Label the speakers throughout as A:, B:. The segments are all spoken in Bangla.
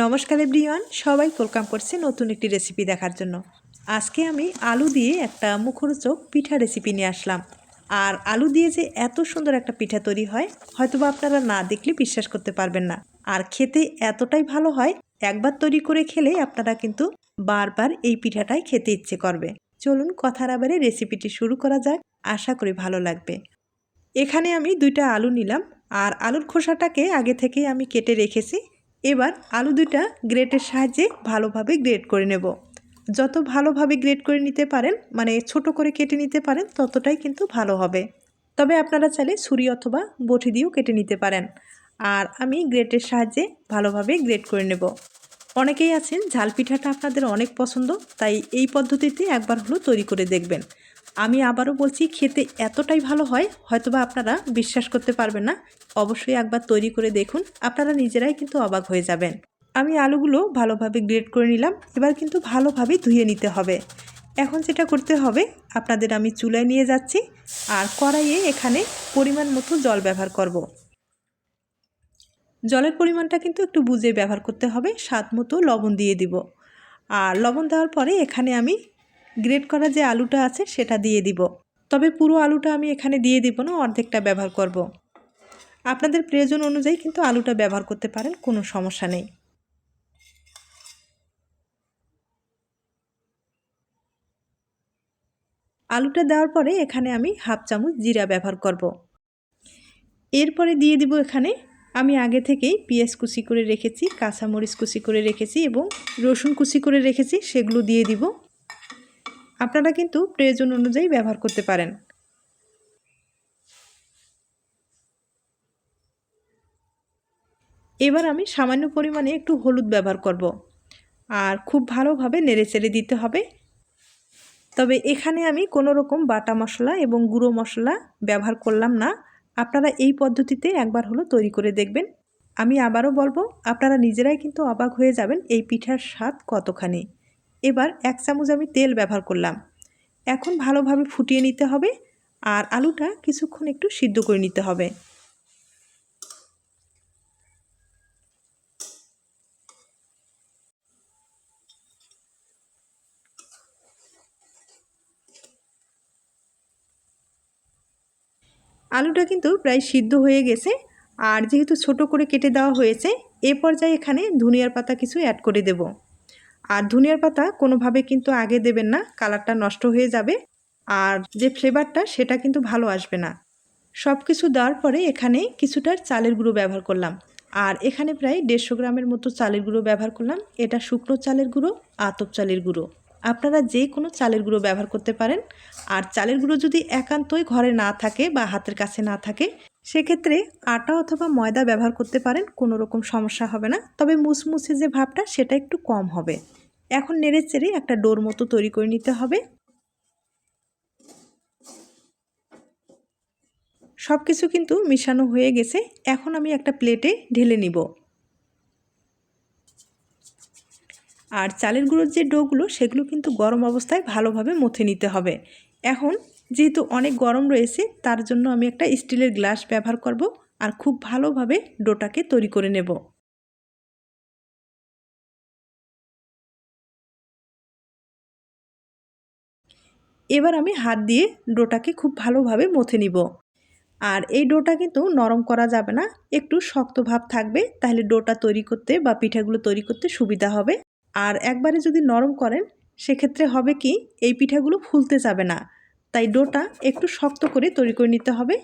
A: নমস্কার এভরিওয়ান, সবাই ওয়েলকাম করছে নতুন একটি রেসিপি দেখার জন্য। আজকে আমি আলু দিয়ে একটা মুখরোচক পিঠা রেসিপি নিয়ে আসলাম। আর আলু দিয়ে যে এত সুন্দর একটা পিঠা তৈরি হয়, হয়তোবা আপনারা না দেখলে বিশ্বাস করতে পারবেন না। আর খেতে এতটাই ভালো হয়, একবার তৈরি করে খেলে আপনারা কিন্তু বারবার এই পিঠাটাই খেতে ইচ্ছে করবে। চলুন কথার আবারে রেসিপিটি শুরু করা যাক, আশা করি ভালো লাগবে। এখানে আমি দুইটা আলু নিলাম, আর আলুর খোসাটাকে আগে থেকেই আমি কেটে রেখেছি। এবার আলু দুটা গ্রেটের সাহায্যে ভালোভাবে গ্রেট করে নেব। যত ভালোভাবে গ্রেট করে নিতে পারেন মানে ছোট করে কেটে নিতে পারেন, ততটাই কিন্তু ভালো হবে। তবে আপনারা চাইলে ছুরি অথবা বটি দিয়েও কেটে নিতে পারেন। আর আমি গ্রেটের সাহায্যে ভালোভাবে গ্রেট করে নেব। অনেকেই আছেন, ঝাল পিঠাটা আপনাদের অনেক পছন্দ, তাই এই পদ্ধতিতে একবার হলো তৈরি করে দেখবেন। আমি আবারও বলছি, খেতে এতটাই ভালো হয়, হয়তোবা আপনারা বিশ্বাস করতে পারবেন না। অবশ্যই একবার তৈরি করে দেখুন, আপনারা নিজেরাই কিন্তু অবাক হয়ে যাবেন। আমি আলুগুলো ভালোভাবে গ্রেড করে নিলাম, এবার কিন্তু ভালোভাবে ধুয়ে নিতে হবে। এখন যেটা করতে হবে, আপনাদের আমি চুলায় নিয়ে যাচ্ছি, আর কড়াইয়ে এখানে পরিমাণ মতো জল ব্যবহার করব। জলের পরিমাণটা কিন্তু একটু বুঝে ব্যবহার করতে হবে, স্বাদ মতো লবণ দিয়ে দিব। আর লবণ দেওয়ার পরে এখানে আমি গ্রেট করা যে আলুটা আছে সেটা দিয়ে দিব তবে পুরো আলুটা আমি এখানে দিয়ে দিব না, অর্ধেকটা ব্যবহার করব। আপনাদের প্রয়োজন অনুযায়ী কিন্তু আলুটা ব্যবহার করতে পারেন, কোনো সমস্যা নেই আলুটা দেওয়ার পরে এখানে আমি হাফ চামচ জিরা ব্যবহার করব। এরপরে দিয়ে দিব এখানে, আমি আগে থেকেই পেঁয়াজ কুচি করে রেখেছি, কাঁচামরিচ কুচি করে রেখেছি এবং রসুন কুচি করে রেখেছি, সেগুলো দিয়ে দিব আপনারা কিন্তু প্রয়োজন অনুযায়ী ব্যবহার করতে পারেন। এবার আমি সামান্য পরিমাণে একটু হলুদ ব্যবহার করব। আর খুব ভালোভাবে নেড়ে চেড়ে দিতে হবে। তবে এখানে আমি কোনো রকম বাটা মশলা এবং গুঁড়ো মশলা ব্যবহার করলাম না। আপনারা এই পদ্ধতিতে একবার হলো তৈরি করে দেখবেন। আমি আবারও বলব, আপনারা নিজেরাই কিন্তু অবাক হয়ে যাবেন এই পিঠার স্বাদ কতখানি। এবার এক চামচ আমি তেল ব্যবহার করলাম। এখন ভালোভাবে ফুটিয়ে নিতে হবে আর আলুটা কিছুক্ষণ একটু সিদ্ধ করে নিতে হবে। আলুটা কিন্তু প্রায় সিদ্ধ হয়ে গেছে আর যেহেতু ছোট করে কেটে দেওয়া হয়েছে, এ পর্যায়ে এখানে ধনিয়ার পাতা কিছু অ্যাড করে দেব। আর ধনিয়ার পাতা কোনোভাবে কিন্তু আগে দেবেন না, কালারটা নষ্ট হয়ে যাবে আর যে ফ্লেভারটা সেটা কিন্তু ভালো আসবে না। সব কিছু দেওয়ার পরে এখানে কিছুটার চালের গুঁড়ো ব্যবহার করলাম। আর এখানে প্রায় দেড়শো গ্রামের মতো চালের গুঁড়ো ব্যবহার করলাম। এটা শুকনো চালের গুঁড়ো, আতপ চালের গুঁড়ো। আপনারা যে কোনো চালের গুঁড়ো ব্যবহার করতে পারেন। আর চালের গুঁড়ো যদি একান্তই ঘরে না থাকে বা হাতের কাছে না থাকে, সেক্ষেত্রে আটা অথবা ময়দা ব্যবহার করতে পারেন, কোনো রকম সমস্যা হবে না। তবে মুসমুসে যে ভাবটা, সেটা একটু কম হবে। এখন নেড়ে চেড়ে একটা ডোর মতো তৈরি করে নিতে হবে। সব কিছু কিন্তু মিশানো হয়ে গেছে। এখন আমি একটা প্লেটে ঢেলে নিব। আর চালের গুঁড়োর যে ডোগুলো, সেগুলো কিন্তু গরম অবস্থায় ভালোভাবে মথে নিতে হবে। এখন যেহেতু অনেক গরম রয়েছে, তার জন্য আমি একটা স্টিলের গ্লাস ব্যবহার করব আর খুব ভালোভাবে ডোটাকে তৈরি করে নেব। এবার আমি হাত দিয়ে ডোটাকে খুব ভালোভাবে মথে নিব। আর এই ডোটা কিন্তু নরম করা যাবে না, একটু শক্ত ভাব থাকবে, তাহলে ডোটা তৈরি করতে বা পিঠাগুলো তৈরি করতে সুবিধা হবে। আর একবারে যদি নরম করেন, সেক্ষেত্রে হবে কি, এই পিঠাগুলো ফুলতে যাবে না। তাই ডোটা একটু শক্ত করে তৈরি করে নিতে হবে।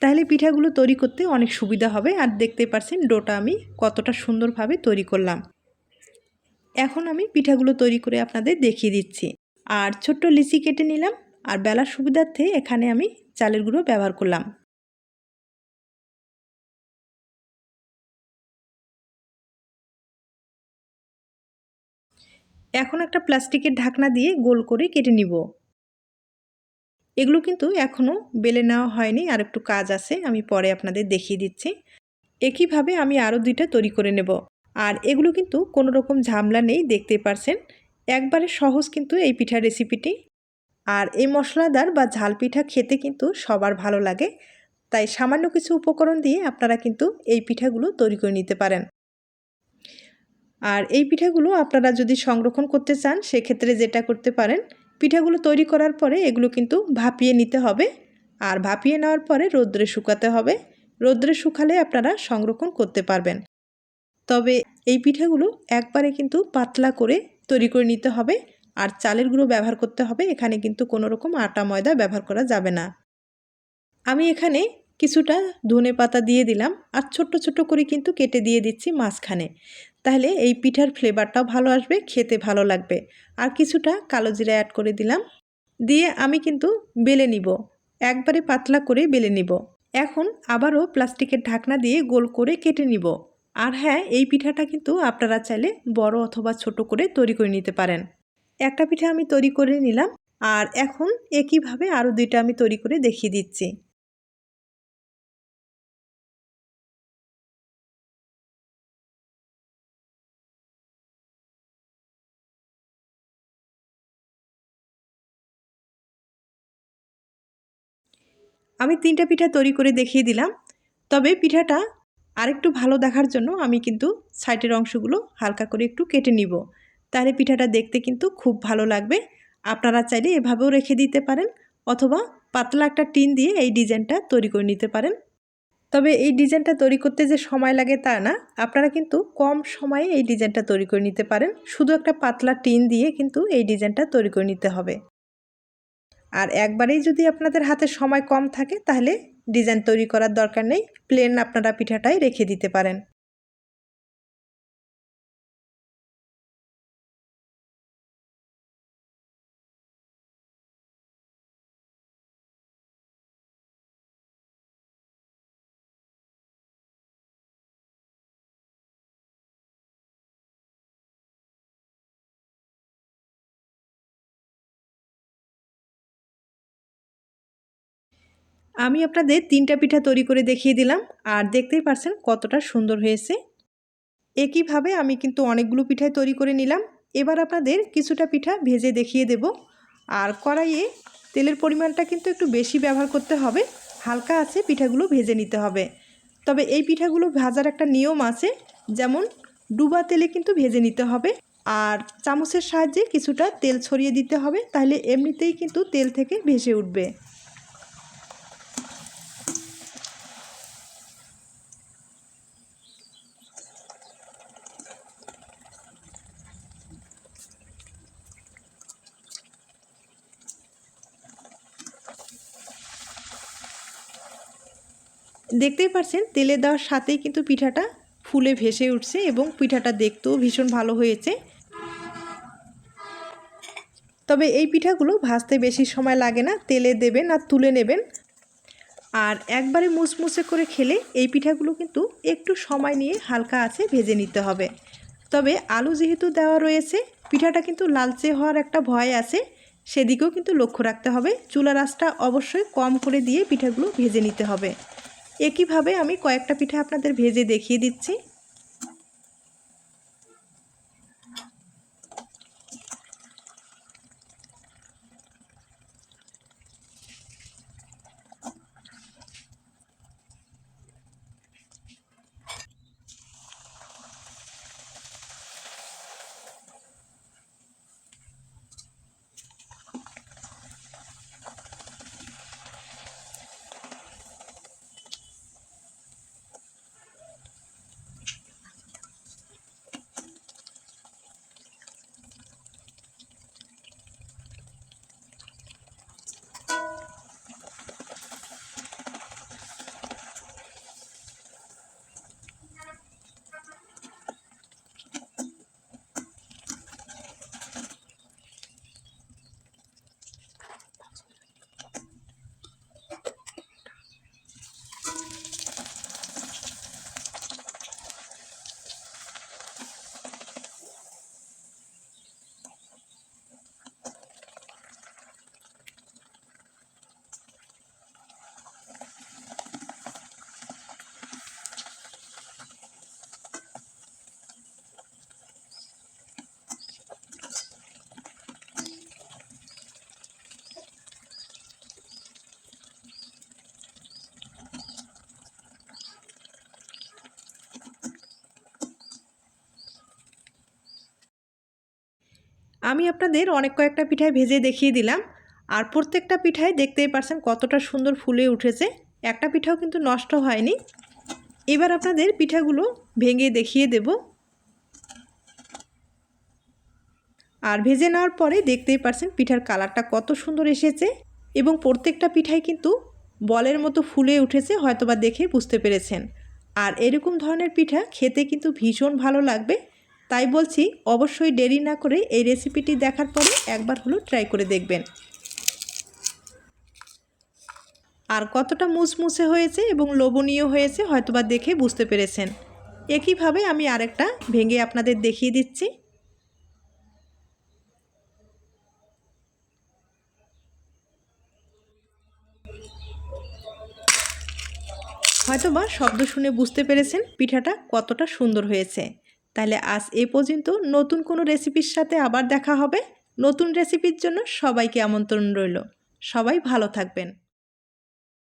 A: তাহলে পিঠাগুলো তৈরি করতে অনেক সুবিধা হবে। আর দেখতে পাচ্ছেন ডোটা আমি কতটা সুন্দরভাবে তৈরি করলাম। এখন আমি পিঠাগুলো তৈরি করে আপনাদের দেখিয়ে দিচ্ছি। আর ছোট্ট লিচি কেটে নিলাম। আর বেলার সুবিধার্থে এখানে আমি চালের গুঁড়ো ব্যবহার করলাম। এখন একটা প্লাস্টিকের ঢাকনা দিয়ে গোল করে কেটে নিব। এগুলো কিন্তু এখনও বেলে নেওয়া হয়নি, আর একটু কাজ আছে, আমি পরে আপনাদের দেখিয়ে দিচ্ছি। একইভাবে আমি আরও দুইটা তৈরি করে নেব। আর এগুলো কিন্তু কোনো রকম ঝামলা নেই, দেখতে পারছেন? একবারে সহজ কিন্তু এই পিঠার রেসিপিটি আর এই মশলাদার বা ঝাল পিঠা খেতে কিন্তু সবার ভালো লাগে। তাই সামান্য কিছু উপকরণ দিয়ে আপনারা কিন্তু এই পিঠাগুলো তৈরি করে নিতে পারেন। আর এই পিঠাগুলো আপনারা যদি সংরক্ষণ করতে চান, সেক্ষেত্রে যেটা করতে পারেন, পিঠাগুলো তৈরি করার পরে এগুলো কিন্তু ভাপিয়ে নিতে হবে। আর ভাপিয়ে নেওয়ার পরে রোদ্রে শুকাতে হবে। রোদ্রে শুকালে আপনারা সংরক্ষণ করতে পারবেন। তবে এই পিঠাগুলো একবারে কিন্তু পাতলা করে তৈরি করে নিতে হবে। আর চালের গুঁড়ো ব্যবহার করতে হবে। এখানে কিন্তু কোনো রকম আটা, ময়দা ব্যবহার করা যাবে না। আমি এখানে কিছুটা ধনে পাতা দিয়ে দিলাম। আর ছোট্ট ছোট্ট করে কিন্তু কেটে দিয়ে দিচ্ছি মাঝখানে। তাহলে এই পিঠার ফ্লেভারটাও ভালো আসবে, খেতে ভালো লাগবে। আর কিছুটা কালো জিরা অ্যাড করে দিলাম। দিয়ে আমি কিন্তু বেলে নিব। একবারে পাতলা করে বেলে নিব। এখন আবারও প্লাস্টিকের ঢাকনা দিয়ে গোল করে কেটে নিব। আর হ্যাঁ এই পিঠাটা কিন্তু আপনারা চাইলে বড় অথবা ছোট করে তৈরি করে নিতে পারেন। একটা পিঠা আমি তৈরি করে নিলাম। আর এখন একইভাবে আরও দুইটা আমি তৈরি করে দেখিয়ে দিচ্ছি। আমি তিনটা পিঠা তৈরি করে দেখিয়ে দিলাম। তবে পিঠাটা আরেকটু ভালো দেখার জন্য আমি কিন্তু সাইডের অংশগুলো হালকা করে একটু কেটে নিব। তাহলে পিঠাটা দেখতে কিন্তু খুব ভালো লাগবে। আপনারা চাইলে এভাবেও রেখে দিতে পারেন অথবা পাতলা একটা টিন দিয়ে এই ডিজাইনটা তৈরি করে নিতে পারেন। তবে এই ডিজাইনটা তৈরি করতে যে সময় লাগে তা না। আপনারা কিন্তু কম সময়ে এই ডিজাইনটা তৈরি করে নিতে পারেন। শুধু একটা পাতলা টিন দিয়ে কিন্তু এই ডিজাইনটা তৈরি করে নিতে হবে। আর একবারেই যদি আপনাদের হাতে সময় কম থাকে, তাহলে ডিজাইন তৈরি করার দরকার নেই। প্লেন আপনারা পিঠাটাই রেখে দিতে পারেন। আমি আপনাদের তিনটা পিঠা তৈরি করে দেখিয়ে দিলাম, আর দেখতেই পারছেন কতটা সুন্দর হয়েছে। একইভাবে আমি কিন্তু অনেকগুলো পিঠাই তৈরি করে নিলাম। এবার আপনাদের কিছুটা পিঠা ভেজে দেখিয়ে দেব। আর কড়াইয়ে তেলের পরিমাণটা কিন্তু একটু বেশি ব্যবহার করতে হবে। হালকা আছে পিঠাগুলো ভেজে নিতে হবে। তবে এই পিঠাগুলো ভাজার একটা নিয়ম আছে, যেমন ডুবা তেলে কিন্তু ভেজে নিতে হবে। আর চামচের সাহায্যে কিছুটা তেল ছড়িয়ে দিতে হবে, তাহলে এমনিতেই কিন্তু তেল থেকে ভেসে উঠবে। দেখতেই পাচ্ছেন তেলে দেওয়ার সাথেই কিন্তু পিঠাটা ফুলে ভেসে উঠছে এবং পিঠাটা দেখতেও ভীষণ ভালো হয়েছে। তবে এই পিঠাগুলো ভাজতে বেশি সময় লাগে না, তেলে দেবেন আর তুলে নেবেন। আর একবারে মুসমুসে করে খেলে এই পিঠাগুলো কিন্তু একটু সময় নিয়ে হালকা আছে ভেজে নিতে হবে। তবে আলু যেহেতু দেওয়া রয়েছে, পিঠাটা কিন্তু লালচে হওয়ার একটা ভয় আছে, সেদিকেও কিন্তু লক্ষ্য রাখতে হবে। চুলা রাসটা অবশ্যই কম করে দিয়ে পিঠাগুলো ভেজে নিতে হবে। একইভাবে আমি কয়েকটা পিঠে আপনাদের ভেজে দেখিয়ে দিচ্ছি। আমি আপনাদের অনেক কয়েকটা পিঠায় ভেজে দেখিয়ে দিলাম। আর প্রত্যেকটা পিঠায় দেখতেই পারছেন কতটা সুন্দর ফুলে উঠেছে। একটা পিঠাও কিন্তু নষ্ট হয়নি। এবার আপনাদের পিঠাগুলো ভেঙে দেখিয়ে দেব। আর ভেজে নেওয়ার পরে দেখতেই পারছেন পিঠার কালারটা কত সুন্দর এসেছে এবং প্রত্যেকটা পিঠাই কিন্তু বলের মতো ফুলে উঠেছে, হয়তোবা দেখে বুঝতে পেরেছেন। আর এরকম ধরনের পিঠা খেতে কিন্তু ভীষণ ভালো লাগবে। তাই বলছি অবশ্যই দেরি না করে এই রেসিপিটি দেখার পরে একবার হলো ট্রাই করে দেখবেন। আর কতটা মুসমুসে হয়েছে এবং লোভনীয় হয়েছে হয়তোবা দেখে বুঝতে পেরেছেন। একইভাবে আমি আরেকটা ভেঙে আপনাদের দেখিয়ে দিচ্ছি। হয়তোবা শব্দ শুনে বুঝতে পেরেছেন পিঠাটা কতটা সুন্দর হয়েছে। তাহলে আজ এ পর্যন্ত নতুন কোনো রেসিপির সাথে আবার দেখা হবে। নতুন রেসিপির জন্য সবাইকে আমন্ত্রণ রইল। সবাই ভালো থাকবেন।